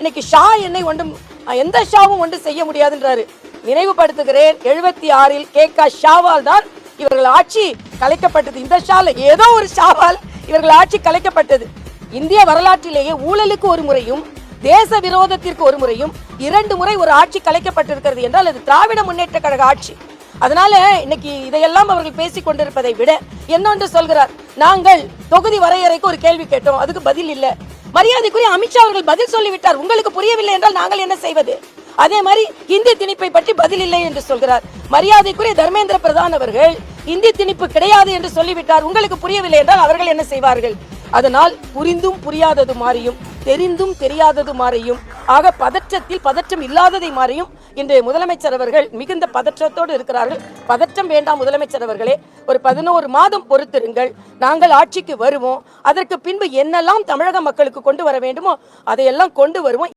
இன்னைக்கு ஷா என்னை ஒன்றும் எந்த ஷாவும் ஒன்று செய்ய முடியாதுன்றாரு. நினைவுபடுத்துகிறேன் எழுபத்தி ஆறில் கே கா ஷாவால் தான் இவர்கள் ஆட்சி கலைக்கப்பட்டது. இந்த ஷால ஏதோ ஒரு ஷாவால் இவர்கள் ஆட்சி கலைக்கப்பட்டது. இந்திய வரலாற்றிலேயே ஊழலுக்கு ஒரு முறையும் தேச விரோதத்திற்கு ஒரு முறையும் இரண்டு முறை ஒரு ஆட்சி கலைக்கப்பட்டிருக்கிறது என்றால் அது திராவிட முன்னேற்ற கழக ஆட்சி. அதனால இன்னைக்கு இதையெல்லாம் அவர்கள் பேசிக் கொண்டிருப்பதை விட என்னொன்று சொல்கிறார்? நாங்கள் தொகுதி வரையறைக்கு ஒரு கேள்வி கேட்டோம் அதுக்கு பதில் இல்லை. மரியாதைக்குரிய அமித்ஷா அவர்கள் பதில் சொல்லிவிட்டார். உங்களுக்கு புரியவில்லை என்றால் நாங்கள் என்ன செய்வது? அதே மாதிரி இந்தி திணிப்பை பற்றி பதில் இல்லை என்று சொல்கிறார். மரியாதைக்குரிய தர்மேந்திர பிரதான் அவர்கள் இந்தி திணிப்பு கிடையாது என்று சொல்லிவிட்டார். உங்களுக்கு புரியவில்லை என்றால் அவர்கள் என்ன செய்வார்கள்? அதனால் புரிந்தும் புரியாதது மாறியும். தெரிந்தும் தெரியாதது மாறியும் ஆக பதற்றத்தில் பதற்றம் இல்லாததை மாறியும் இன்று முதலமைச்சர் அவர்கள் மிகுந்த பதற்றத்தோடு இருக்கிறார்கள். பதற்றம் வேண்டாம் முதலமைச்சர் அவர்களே ஒரு பதினோரு மாதம் பொறுத்திருங்கள். நாங்கள் ஆட்சிக்கு வருவோம். அதற்கு பின்பு என்னெல்லாம் தமிழக மக்களுக்கு கொண்டு வர வேண்டுமோ அதையெல்லாம் கொண்டு வருவோம்.